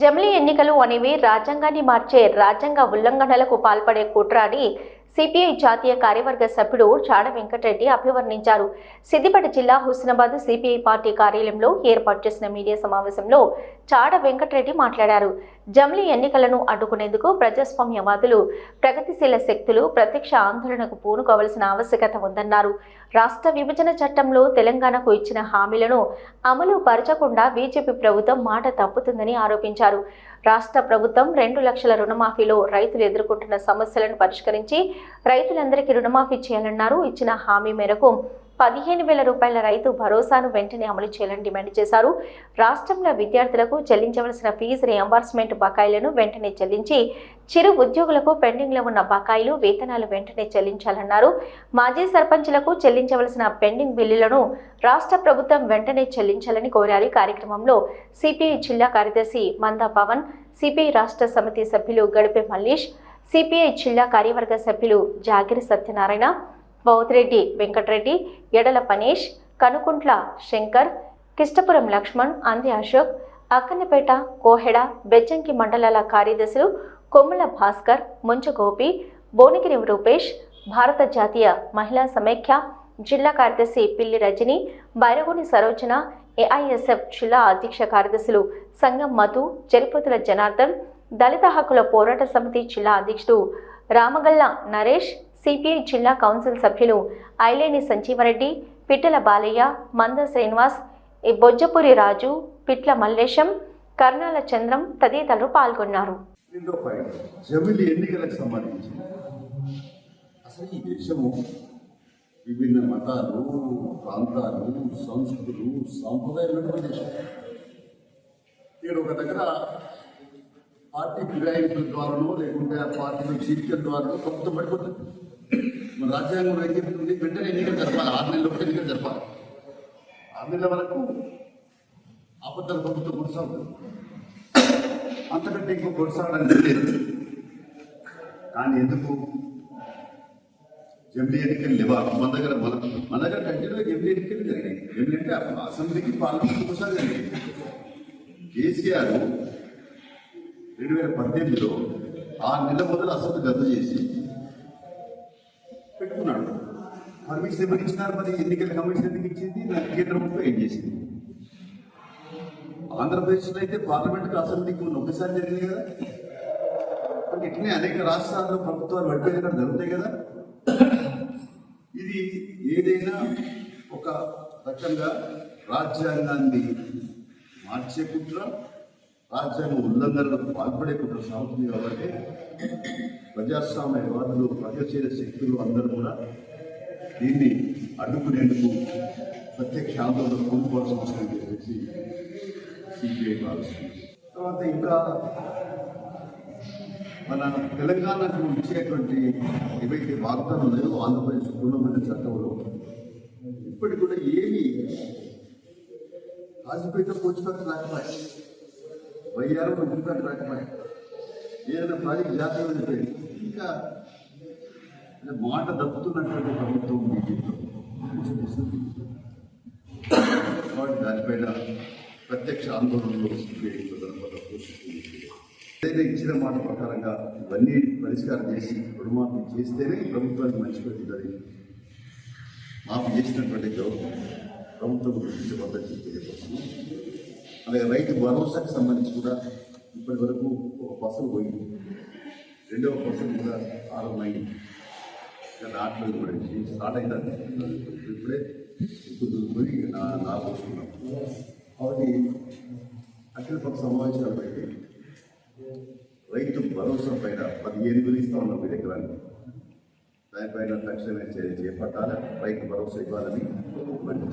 జమిలీ ఎన్నికలు అనేవి రాజ్యాంగాన్ని మార్చే రాజ్యాంగ ఉల్లంఘనలకు పాల్పడే కుట్ర అని సిపిఐ జాతీయ కార్యవర్గ సభ్యుడు చాడ వెంకటరెడ్డి అభివర్ణించారు. సిద్దిపేట జిల్లా హుస్నాబాద్ సిపిఐ పార్టీ కార్యాలయంలో ఏర్పాటు చేసిన మీడియా సమావేశంలో చాడ వెంకటరెడ్డి మాట్లాడారు. జమిలీ ఎన్నికలను అడ్డుకునేందుకు ప్రజాస్వామ్యవాదులు ప్రగతిశీల శక్తులు ప్రత్యక్ష ఆందోళనకు పూనుకోవలసిన ఆవశ్యకత ఉందన్నారు. రాష్ట్ర విభజన చట్టంలో తెలంగాణకు ఇచ్చిన హామీలను అమలు పరచకుండా బీజేపీ ప్రభుత్వం మాట తప్పుతుందని ఆరోపించారు. రాష్ట్ర ప్రభుత్వం రెండు లక్షల రుణమాఫీలో రైతులు ఎదుర్కొంటున్న సమస్యలను పరిష్కరించి రైతులందరికీ రుణమాఫీ చేయాలన్నారు. ఇచ్చిన హామీ మేరకు పదిహేను వేల రూపాయల రైతు భరోసాను వెంటనే అమలు చేయాలని డిమాండ్ చేశారు. రాష్ట్రంలో విద్యార్థులకు చెల్లించవలసిన ఫీజు రియంబర్స్మెంట్ బకాయిలను వెంటనే చెల్లించి చిరు ఉద్యోగులకు పెండింగ్లో ఉన్న బకాయిలు వేతనాలు వెంటనే చెల్లించాలన్నారు. మాజీ సర్పంచ్లకు చెల్లించవలసిన పెండింగ్ బిల్లులను రాష్ట్ర ప్రభుత్వం వెంటనే చెల్లించాలని కోరారు. కార్యక్రమంలో సిపిఐ జిల్లా కార్యదర్శి మందా పవన్ సిపిఐ రాష్ట్ర సమితి సభ్యులు గడిపే మల్లేష్ సిపిఐ జిల్లా కార్యవర్గ సభ్యులు జాగిరి సత్యనారాయణ బౌతిరెడ్డి వెంకటరెడ్డి ఎడల పనేష్ కనుకుంట్ల శంకర్ కిష్టపురం లక్ష్మణ్ అంది అశోక్ అక్కన్నపేట కోహెడ బెజ్జంకి మండలాల కార్యదర్శులు కొమ్ముల భాస్కర్ ముంచగోపి భువనగిరి రూపేష్ భారత జాతీయ మహిళా సమైఖ్య జిల్లా కార్యదర్శి పిల్లి రజని బైరగోని సరోజన ఏఐఎస్ఎఫ్ జిల్లా అధ్యక్ష కార్యదర్శులు సంగం మధు జలిపతుల జనార్దన్ దళిత హక్కుల పోరాట సమితి జిల్లా అధ్యక్షుడు రామగల్ల నరేష్ సిపిఐ జిల్లా కౌన్సిల్ సభ్యులు ఐలేని సంజీవరెడ్డి పిట్టల బాలయ్య మంద శ్రీనివాస్ ఈ బొజ్జపురి రాజు పిట్ల మల్లేశం కర్ణాల చంద్రం తదితరులు పాల్గొన్నారు. జమిలి ఎన్నికలకు సంబంధించి అసలు ఈ దేశము విభిన్న మతాలు ప్రాంతాలు సంస్కృతులు సాంప్రదాయాలు దేశం. ఇక్కడ ఒక దగ్గర పార్టీ ఫిరాయింపుల ద్వారానో లేకుంటే ఆ పార్టీలో చీలికల ద్వారానో ప్రభుత్వం పడిపోతుంది మన రాజ్యాంగం ఏం చెప్తుంది వెంటనే ఎన్నికలు జరపాలి. ఆరు నెలల లోపు ఎన్నికలు జరపాలి. ఆరు నెలల వరకు అబద్ధాల ప్రభుత్వం కొనసాగుతుంది అంతకంటే ఇంకో కొనసాగడానికి లేదు కానీ ఎందుకు? ఎంపీ ఎన్నికలు లేవా? మన దగ్గర మన మన దగ్గర కంటిన్యూగా ఎంపీ ఎన్నికలు జరిగాయి. ఎందుకంటే అప్పుడు అసెంబ్లీకి పార్లమెంట్ ఒకసారి జరిగాయి కేసీఆర్ రెండు వేల పద్దెనిమిదిలో ఆరు నెలల మొదలు అసలు గత చేసి పెట్టుకున్నాడు. పర్మిషన్ ఎవరు ఇచ్చినారు మరి? ఎన్నికల కమిషన్ ఎందుకు ఇచ్చింది? నా కేంద్ర ప్రభుత్వం ఏం చేసింది? ఆంధ్రప్రదేశ్లో అయితే పార్లమెంట్కి అసెంబ్లీకి ఉన్న ఒకసారి జరిగింది కదా? అంటే ఇట్లనే అనేక రాష్ట్రాల్లో ప్రభుత్వాలు పడిపోయిన కూడా జరుగుతాయి కదా? ఇది ఏదైనా ఒక రకంగా రాజ్యాంగాన్ని మార్చే కుట్ర రాజ్యాంగ ఉల్లంఘనలకు పాల్పడే కుట్ర సాగుతుంది కాబట్టి ప్రజాస్వామ్యవాదులు ప్రగతిశీల శక్తులు అందరూ కూడా దీన్ని అడ్డుకునేందుకు ప్రత్యక్ష ఆందోళన కోరుకోవాల్సిన అవసరం చెప్పేసి సిపిఐ భావిస్తుంది. తర్వాత ఇంకా మన తెలంగాణకు ఇచ్చేటువంటి ఏవైతే వాగ్దానం ఉన్నాయో ఆంధ్రప్రదేశ్ పూర్ణమైన చట్టంలో ఇప్పటికి కూడా ఏమి రాజపేట పోచిపేట రాకపోయాయి వయ్యారు ముద్దుపేట రకమే ఏదైనా పది జాతీయ వెళ్ళిపోయింది ఇంకా మాట దప్పుతున్నటువంటి ప్రభుత్వం బీజేపీ కాబట్టి దానిపైన ప్రత్యక్ష ఆందోళనలో సిపిఐ ప్రధాన పోషిస్తుంది ఏదైతే ఇచ్చిన మాట ప్రకారంగా ఇవన్నీ పరిష్కారం చేసి రుణమాఫీ చేస్తేనే ప్రభుత్వానికి మంచి పెరుగుతుంది మాఫీ చేసినటువంటి గౌరవం ప్రభుత్వం గురించి గుర్తించబద్దని తెలియపరుస్తున్నాం అలాగే రైతు భరోసాకి సంబంధించి కూడా ఇప్పటి వరకు ఒక ఫసలు పోయింది. రెండవ ఫసలు కూడా ఆరంభమైంది కానీ ఆటలు కూడా స్టార్ట్ అయింది? ఇప్పుడే ఇప్పుడు పోయి నా వస్తున్నాం కాబట్టి అఖిల పక్ష సమావేశాలు పెట్టి రైతు భరోసా పైన పదిహేను వేలు ఇస్తా ఉన్నాం మీ దగ్గర దానిపైన తక్షణమే చర్య చేపట్టాలి? రైతు భరోసా ఇవ్వాలని డిమాండ్